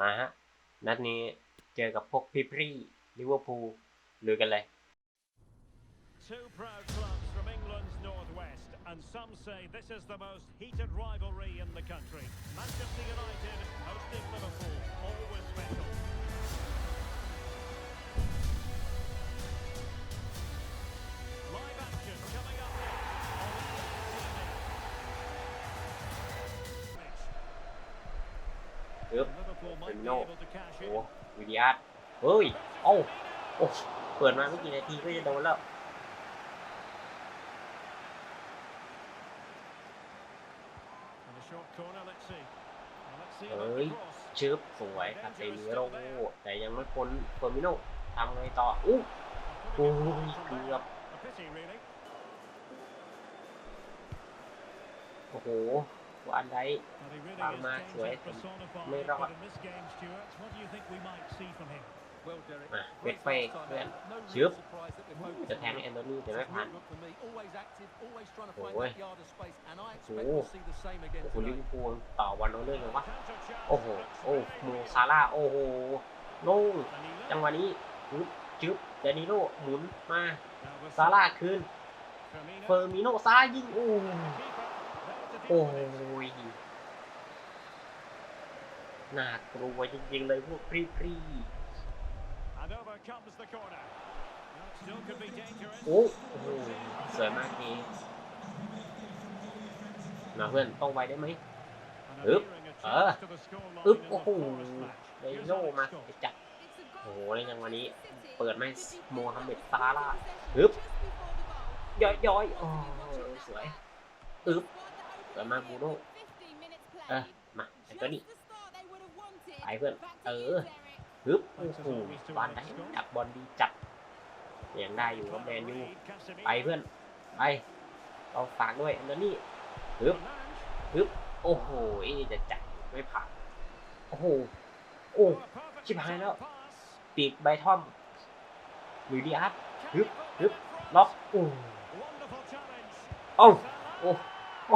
มาฮะ นัดนี้เจอกับพวกพี่พรีลิเวอร์พูลลุยกันเลย Two proud clubs from England's northwest, and some say this is the most heated rivalry in the country. Manchester United hosting Liverpool, always special. Live action coming เฟมิโนโอ้วิลเลียสเฮ้ย เอ้าโอ้เปิดมาไม่กี่นาทีก็จะโดนแล้วเฮ้ยชึบสวยครับเซมิโรแต่ยังไม่พ้นเฟอร์มิโนทำไงต่ออู้โอ้ยเกือบโอ้โห วันได And he really Bang is Mark, danger Suez, personified. may But rot. in this game, Stuart, what do you think we might see from him? Well, Derek, มาเว great ทเฟ่ first time เพื่อน out. No real ชึบ surprise that we're focused จะ on แทง him. แอนโทนีแต่ไม่ It's a ผ่าน good look for me. Always active, always trying to find Ôi. that yard of space, and I expect Ồ. to see the same again โอ้โหลิ today. เวอร์พูลต่อวันเอาเรื่องเลยวะ Counter chance โอ้โห looks โอ้ very โม good. ซาร่าโอ้โหโล่ง And he จัง left. หวะนี้จึ๊บจึ๊บเดนิโลหมุนมา Now with ซาร่าคืน Firmino. เฟอร์มิโนซาร่ายิงโอ้ Keeper there to โอ้ deal with it. ยน่ากลัวจริงๆเลยพวกพรีพรี And over comes the corner. Now it still could be dangerous. โอ้โอ้โหสวยมากทีมาเพื่อนต้องไวได้ไหม And Ướp. adhering a Ờ. chance to the scoreline อึ๊บ in โอ้ the โห Forest match. ได Here's โล Alex มา Scott. จัดโอ้โอ้โหโหแล้แล้ววยัยังงวัวันนนี้นี้ เปิเปิดดไม่ไม่โมโมฮัฮัมมเหเหม็ม็ดดซาซาร่าร่าฮึฮึบบย่อยย่อยๆโอ้สวยอึ๊อึบบส วมากบูโน่เออมาไอ้ตัวนี้ไปเพื่อน เออฮึบโอ้โหบอลได้จับบอลดีจัดยังได้อยู่ครับแมนยูไปเพื่อนไปเราฝากด้วยอันนี้ฮึบฮึบโอ้โหจะจัดไม่ผ่านโอ้โหโอ้ชิบหายแล้วปีกใบท่อมหรือดีอาร์ตฮึบฮึบล็อกโอ้เอาโอ้โอ้โห โอ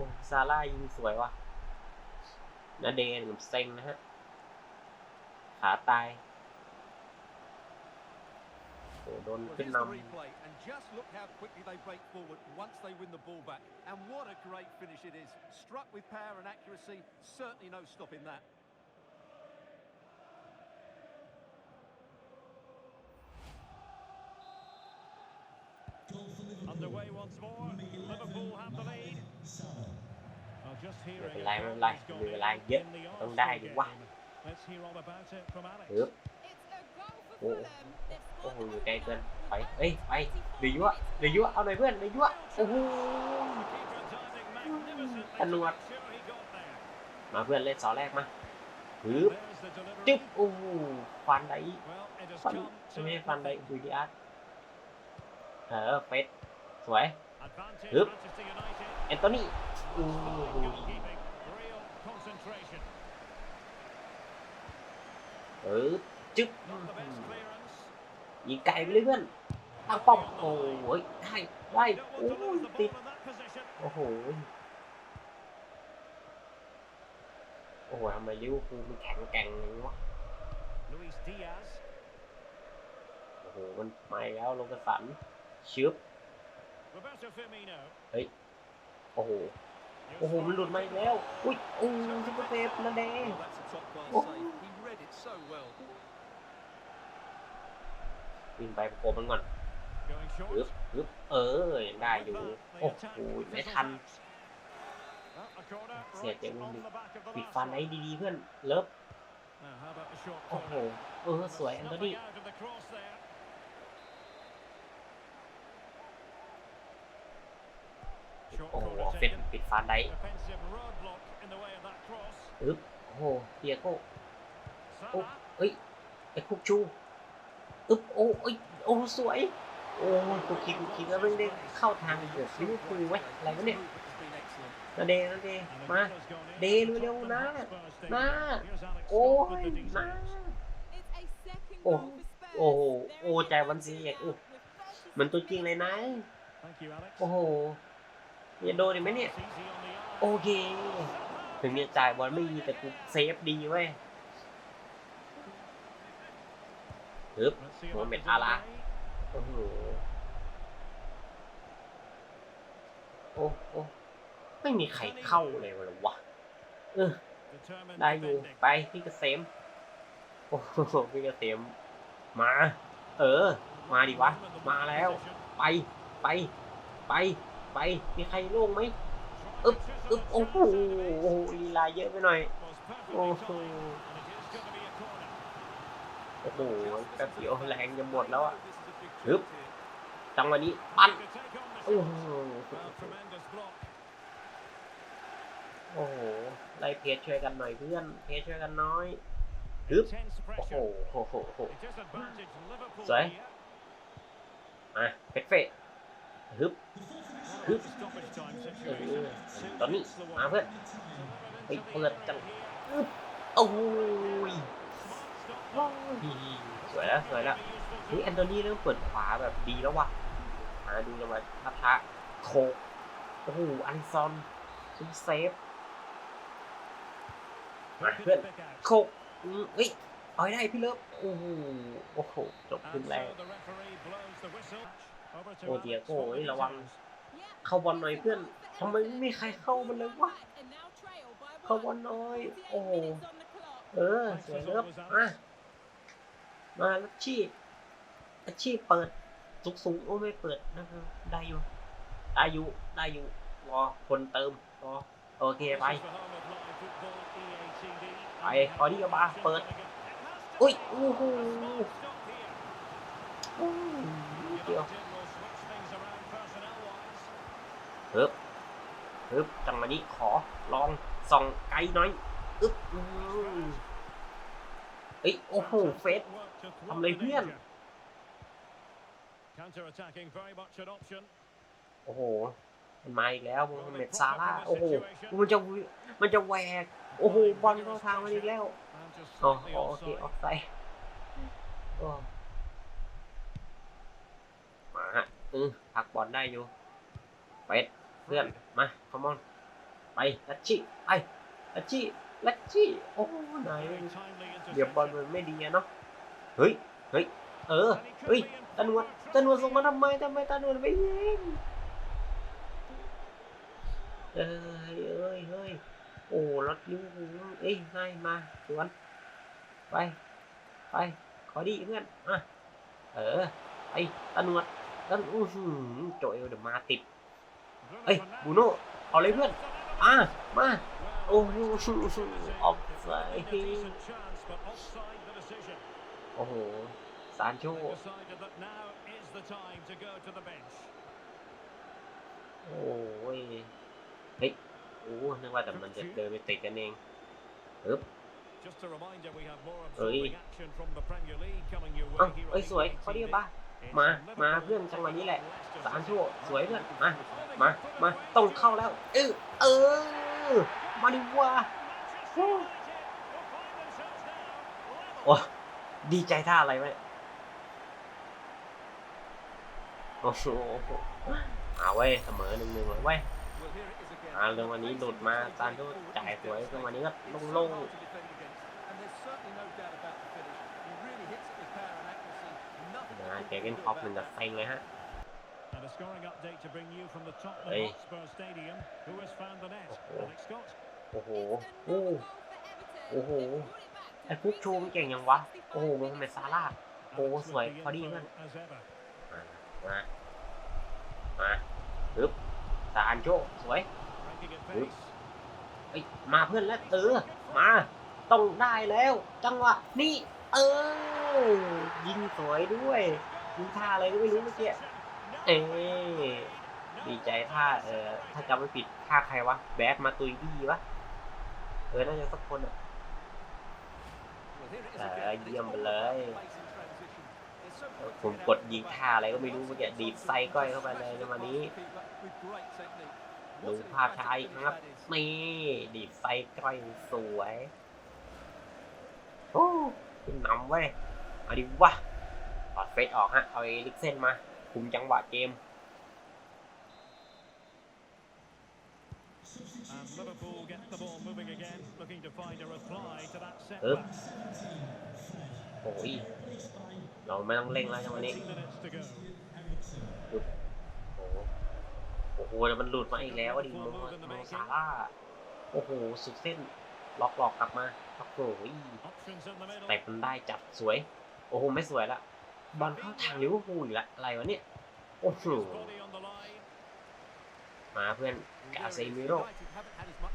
้ซาร่ายิงสวยว่ะนาเดนกับเซ็งนะฮะ ขาตายโอ้โดน Well, ขึ้น here's the น replay, and just look how quickly they break forward once they win the ball back. And what a great finish it is. Struck with power and accuracy, certainly no stopping that. Underway once more. Liverpool have the lead. Well, just ำไม่ hearing เป็น a ไรไม่เป็นไร goal มี has เว gone ลา in เยอะ in the ต้องได้ Arsenal ดิวะ game. Let's hear all about it from Alex. ฮึบโอ้โอ้โหอยู่ไกลเกินไปเอ้ยไปเหลือยั่วเหลือยั่วเอาหน่อยเพื่อนเหลือยั่วโอ้โห Keeper diving magnificently Anh to Luật. make sure he got there. มาเพื่อนเล่นเสาแสวยฮึบเอนโตนี่อู้ออจึ๊บยิงไกลไปเลยเพื่อนตั้งป้อมโอ้ยได้ไว้โอ้ยติดโอ้โหโอ้โหทำไมลิวคูมันแข็งแกร่งอย่างนี้วะโอ้โหมันไปแล้วลงกระสันชึบ Roberto Firmino. โอ้โห Here's โอ้โห มันหลุดมาอีกแล้ว อุ้ยโอ้ยซุปเปอร์เซฟนั่นเอง Well, that's a top class Oh. save. He read it so well. วิ่งไปประกบมันก่อน Going ปึ๊บ short. ปึ๊บเออยังได้อยู่ โอ้โห ไม่ทัน Well, a corner เสีย right เจ็บนิด on นึง the back of the ปิด last ฟัน one. ไอ้ดีๆเพื่อน เลิฟ Now, how about the short โอ้โห corner? เออ สวยแอนโทนี โอ้โหเป็นปิดฟันได้ Defensive roadblock in the way of that cross. ปึ๊บโอ้โหเตียโก้ Salah. เอ้ยไอ้คุกชูอึ๊บโอ้เอ้ยโอ้สวยโอ้ยกูคิดกูคิดแล้วไม่ได้เข้าทางเดือดลิเวอร์พูลเว้อะไรวะเนี่ยนาเดนาเดมาเดเร็วๆนะนะโอ้ย with the มาโอ้โอ้โอ้ใจวันเสียกโอ้มันตัวจริงเลยนะโอ้โห จะโดนอีกไหมเนี่ย โอเค ถึงจะจ่ายบอลไม่ดีแต่กูเซฟดีเว้ยฮึบโมเมนต์อาลาโอ้โหโอ้โอ้ไม่มีใครเข้าเลยวะวะ เออ ได้อยู่ ไปพี่เกษมโอ้โหพี่เกษมมา เออ มาดิวะ มาแล้ว ไป ไป ไป ไป มีใครโล่งไหมอึ๊บอึ๊บโอ้โหโอ้โหลีลาเยอะไปหน่อย โอ้โหโอ้โหแป๊บเดียวแรงจะหมดแล้วอะฮึบจังวะนี้ปั้นโอ้โหโอ้โหไล่เพจช่วยกันหน่อยเพื่อน เพจช่วยกันน้อยฮึบโอ้โหโอ้โหโอ้โหสวยมาเพชรเฟะฮึบฮึบ ตอนนี้มาเพื่อนไปเปิดจังอึ๊บโอ้ยสวยแล้วสวยแล้วเฮ้ยแอนโทนีเริ่มเปิดขวาแบบดีแล้วว่ะมาดูกันมาทับช้าโคโอ้โหอันซอนซุปเซฟมาเพื่อนโคกอืมเฮ้ยเอาได้พี่เลิฟโอ้โหโอ้โหจบครึ่งแรกโอ้เดียโก้เฮ้ระวัง เข้าบอลหน่อยเพื่อนทำไมไม่มีใครเข้ามันเลยวะเข้าบอลหน่อย โอ้เออสวยเลิฟมามาลัชชี่ลัชชี่เปิดสูงสูงโอ้ไม่เปิดนะครับได้อยู่ได้อยู่ได้อยู่รอคนเติมรอโอเคไปไปพอดีกับบาเปิดอุ้ยโอ้โหโอ้เดียว ฮึบฮึบจังหวะนี้ขอลองส่องไกลหน่อยอึ๊บอืมเอ้ยโอ้โหเฟสทำอะไรเพื่อนโอ้โหมันมาอีกแล้วโมฮัมเหม็ดซาร่าห์โอ้โหมันจะวิมันจะแหวกโอ้โหบอลเข้าทางมันอีกแล้วอ๋ออ๋อโอเคออกไซด์โอ้มาฮะเออพักบอลได้อยู่เฟส เพื่อน มาคอมมอน ไป ลัชชี่ ไป ลัชชี่ ลัชชี่ โอ้ไหนเดี๋ยวบอลมันไม่ดีอะเนาะ เฮ้ย เฮ้ย เออ เฮ้ยตะนวดตะนวดส่งมาทำไมทำไมตะนวดไม่ยิงเอ้ยเอ้ยเฮ้ยโอ้รถลิ้วหูเอ้ยง่ายมาสวน ไป ไป ขอดีเพื่อนอะเออ ไปตะนวดตันอู้หือโจเอลเดี๋ยวมาติด เอ้ยบูโน่เอาเลยเพื่อนอะมาโอ้โหออกไซโอ้โหซานโชโอ้ยเฮ้ยโอ้นึกว่าแต่มันจะเดินไปติดกันเองเอ้เอ้ยเอ้าเอ้าเอ้ยสวยยเขาเรียกกปะปะมา มา มาเพื่อนจังหวะนี้นี้แหละสามชั่วสวยเพื่อน มา มา มา ต้องเข้าแล้ว เออเออ มาดิวะโอ้ดีใจท่าอะไรไหมโอ้โหเอาเว้เสมอหนึ่งหนึ่งเลยเว้อาเรื่องวันนี้หลุดมาซานโชจ่ายสวยเรื่องวันนี้ก็โล่งๆนะ เจเกนคอปหนึ่งกับเซ็งเลยฮะ And a scoring update to bring you from the Tottenham Hey. Hotspur Stadium. Who has found the net? Oh. Alex Scott. โอ้โห โอ้โอ้โห ไอ้ฟุกชูมันเก่งยังวะ โอ้โหโมฮัมเหม็ดซาร่าห์ And Oh, it's sweet. with the How do you info win? As ever. มา มาปึ๊บซานโชสวย Breaking at Good. pace. เอ้ยมาเพื่อนแล้วเออ มา ต้องได้แล้ว จังหวะ นี่ เออยิง สวยด้วยยิงท่าอะไรก็ไม่รู้เมื่อกี้เอ้ดีใจท่าเออถ้าจำไม่ผิดท่าใครวะแบดมาตุยบี้วะเออน่าจะสักคนอะเออเยี่ยมไปเลยผมกดยิงท่าอะไรก็ไม่รู้เมื่อกี้ดีดไส้ก้อยเข้าไปเลยในวันนี้ดูภาพช้าอีกครับนี่ดีดไส้ก้อยสวยโอ้ขึ้นนำเว้ยเอาดิวะ ถอดเฟซออกฮะ เอาเอลิกเซนมา คุมจังหวะเกม And Liverpool get the ball moving again, looking to find a reply to that Up. setback. โอ้ย เราไม่ต้องเร่งแล้วจังหวะนี้20 minutes to go. โอ้โหโอ้โหแล้วมันหลุดมาอีกแล้วอะดิโมโมซาร่าโอ้โห สุดเส้น ล็อกหลอกกลับมา โอ้โห Options in the middle. เตะมันได้จับสวย โอ้โห ไม่สวยละ บอลเข้าทางลิเวอร์พูลอีกละอะไรวะเนี่ย โอ้โห มาเพื่อนกาเซมิโร่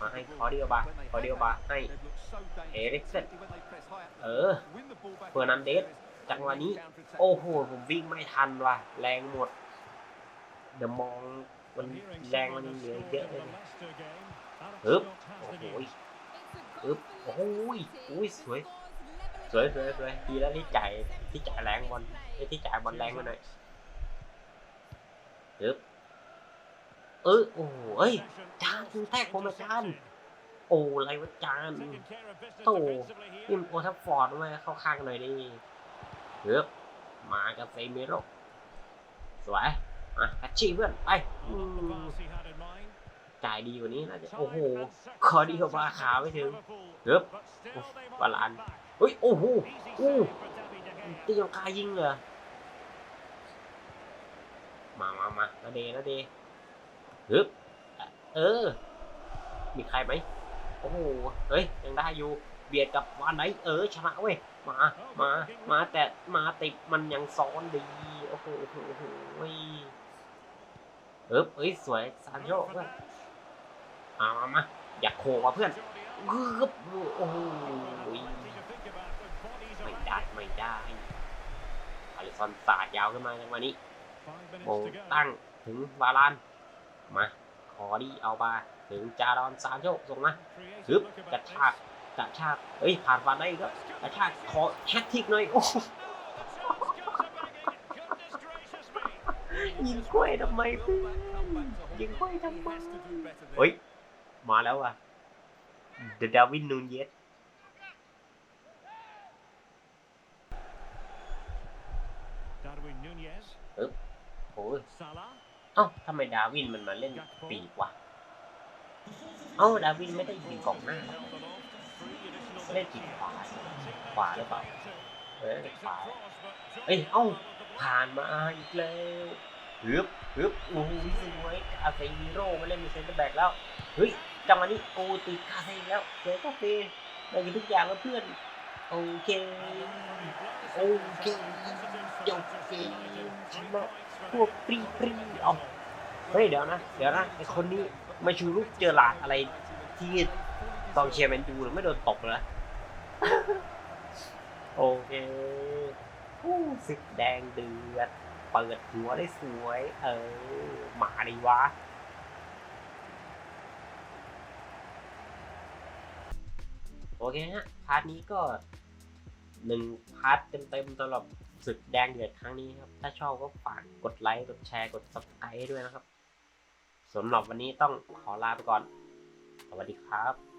มาให้คอเดียวบาคอเดียวบาให้เอริกเซเซนเออเฟอร์นันเดสจังหวะนี้นี้ โอ้โห ผมวิ่งไม่ทันว่ะ แรงหมด เดี๋ยวมองมันแรงมันเหลือเยอะเลย the นะ Leicester game. That Up. of course has โอ้โห news. อึ๊บโอ้โหอุ้ยสวยสวยสวยสวยดีแล้วที่จ่ายที่จ่ายแรงบอล ไอ้ที่จ่ายบอลแรงมาหน่อยเอ๊บเออโอ้เอ้ยจานแทกผมมาจานโอ้ไรวะจานโตนี่โอทัฟฟอร์ดมาเข้าข้างหน่อยดิอึ๊บมากับเซมิโรสวยอะกัดชี้เพื่อนไปจ่ายดีกว่านี้น่าจะโอ้โหคอดียวมาขาไม่ถึง Liverpool. อึ๊บบาลานเฮ้ยโอ้โหอู้ ตีลังกายิงเลยมามามาแล้วเดแล้วเดฮึบเออ มีใครไหมโอ้โหเฮ้ย ยังได้อยู่ เบียดกับวานไหน เออ ชนะเว้ย มา มา มาแต่มาติดมันยังซ้อนดี โอ้โหโอ้โหโอ้โหเฮ้ยเอบเอ้ย สวย ซานโยเพื่อนมามามาอยากโคกว่าเพื่อนกึบโอ้โห ไม่ได้ไม่ได้อลิซอนสาดยาวขึ้นมาจังหวะนี้โมงตั้งถึงวาลาน มา ขอดีเอาบาถึงจารอนซานโชส่งมาฮึบกระชากกระชากเอ้ย ผ่านฟันได้อีกแล้วกระชากขอแฮตทริกหน่อย โอ้โหยิงกล้วยทำไมเพื่อนยิงกล้วยทำไมเฮ้ย มาแล้วอะเดดาวินนูนเยส Darwin Nunez. โอ้ยเอ้าทำไมดาวินมันมาเล่นปีกวะเอ้าดาวินไม่ได้ยิงกองหน้า Held aloft. Three additional ไม่ได้ปีกขวาขวาหรือเปล่าเออ It's ขวาเอ้ยเอ้าผ่านมาอีกแล้วฮึบฮึบโอ้โหสวยกาเซมิโร่มาเล่นเป็นเซนเตอร์แบ็กแล้วเฮ้ยจังหวะนี้โอติดกาเซีแล้วเจอกาเซได้กินทุกอย่างแล้วเพื่อน โอเค โอเคจบเกมชนะพวกปรีปรีเอาเฮ้ยเดี๋ยวนะ เดี๋ยวนะไอคนนี้มาชูลูกเจอหลาดอะไรที่กองเชียร์แมนยูหรือไม่โดนตบเลยนะโอเคอู้สึกแดงเดือด เปิดหัวได้สวย เออ มาดีวะ โอเคฮะ พาร์ทนี้ก็หนึ่งพาร์ทเต็มๆสำหรับศึกแดงเดือดครั้งนี้ครับ ถ้าชอบก็ฝากกดไลค์ กดแชร์ กดซับสไครต์ด้วยนะครับสำหรับวันนี้ต้องขอลาไปก่อน สวัสดีครับ